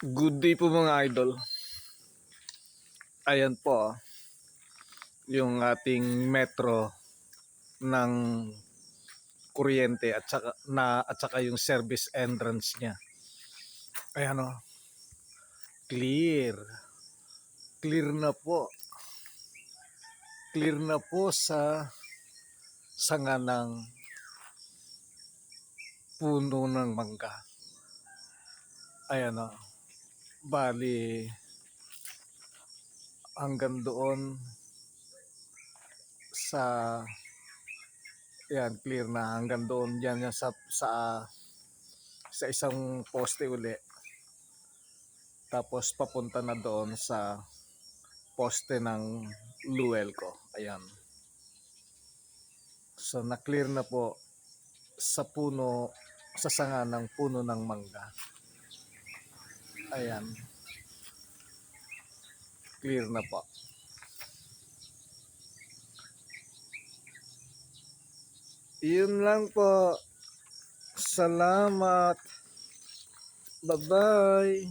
Good day po mga idol. Ayan po yung ating metro ng kuryente at saka, na, at saka yung service entrance niya. Ayan o. Clear. Clear na po. Clear na po sa sanga ng puno ng mangga. Ayan o. Bali, hanggang doon sa yan clear na. Hanggang doon yan yan sa sa sa isang poste uli. Tapos papunta na doon sa poste ng luel ko. Ayan. So na clear na po sa puno sa sanga ng puno ng mangga Ayan. Clear na po. Yun lang po. Salamat. Bye-bye.